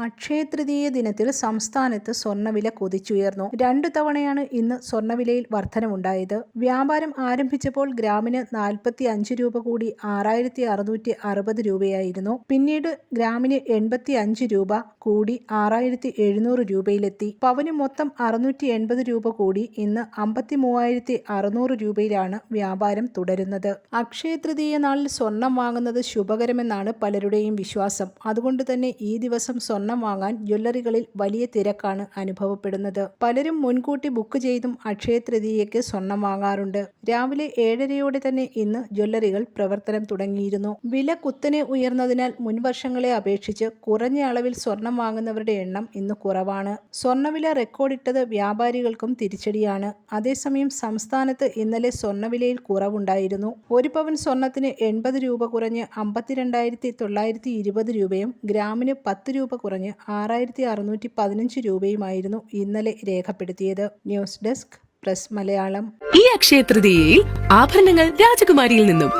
അക്ഷയ തൃതീയ ദിനത്തിൽ സംസ്ഥാനത്ത് സ്വർണവില കുതിച്ചുയർന്നു. രണ്ടു തവണയാണ് ഇന്ന് സ്വർണവിലയിൽ വർധനമുണ്ടായത്. വ്യാപാരം ആരംഭിച്ചപ്പോൾ ഗ്രാമിന് നാൽപ്പത്തി അഞ്ച് രൂപ കൂടി ആറായിരത്തി അറുന്നൂറ്റി അറുപത് രൂപയായിരുന്നു. പിന്നീട് ഗ്രാമിന് എൺപത്തി അഞ്ച് രൂപ കൂടി ആറായിരത്തി എഴുന്നൂറ് രൂപയിലെത്തി. പവന് മൊത്തം അറുന്നൂറ്റി എൺപത് രൂപ കൂടി ഇന്ന് അമ്പത്തി മൂവായിരത്തി അറുന്നൂറ് രൂപയിലാണ് വ്യാപാരം തുടരുന്നത്. അക്ഷയ തൃതീയ നാളിൽ സ്വർണം വാങ്ങുന്നത് ശുഭകരമെന്നാണ് പലരുടെയും വിശ്വാസം. അതുകൊണ്ട് തന്നെ ഈ ദിവസം സ്വർണം വാങ്ങാൻ ജ്വല്ലറികളിൽ വലിയ തിരക്കാണ് അനുഭവപ്പെടുന്നത്. പലരും മുൻകൂട്ടി ബുക്ക് ചെയ്തും അക്ഷയ തൃതീയയ്ക്ക് സ്വർണം വാങ്ങാറുണ്ട്. രാവിലെ ഏഴരയോടെ തന്നെ ഇന്ന് ജ്വല്ലറികൾ പ്രവർത്തനം തുടങ്ങിയിരുന്നു. വില കുത്തനെ ഉയർന്നതിനാൽ മുൻവർഷങ്ങളെ അപേക്ഷിച്ച് കുറഞ്ഞ അളവിൽ സ്വർണം വാങ്ങുന്നവരുടെ എണ്ണം ഇന്ന് കുറവാണ്. സ്വർണവില റെക്കോർഡിട്ടത് വ്യാപാരികൾക്കും തിരിച്ചടിയാണ്. അതേസമയം സംസ്ഥാനത്ത് ഇന്നലെ സ്വർണവിലയിൽ കുറവുണ്ടായിരുന്നു. ഒരു പവൻ സ്വർണത്തിന് എൺപത് രൂപ കുറഞ്ഞ് അമ്പത്തിരണ്ടായിരത്തി തൊള്ളായിരത്തി ഇരുപത് രൂപയും ഗ്രാമിന് പത്ത് രൂപ കുറഞ്ഞ് ആറായിരത്തി അറുന്നൂറ്റി പതിനഞ്ച് രൂപയുമായിരുന്നു ഇന്നലെ രേഖപ്പെടുത്തിയത്. News desk press Malayalam. ഈ അക്ഷയ തൃതീയയിൽ ആഭരണങ്ങൾ രാജകുമാരിയിൽ നിന്നും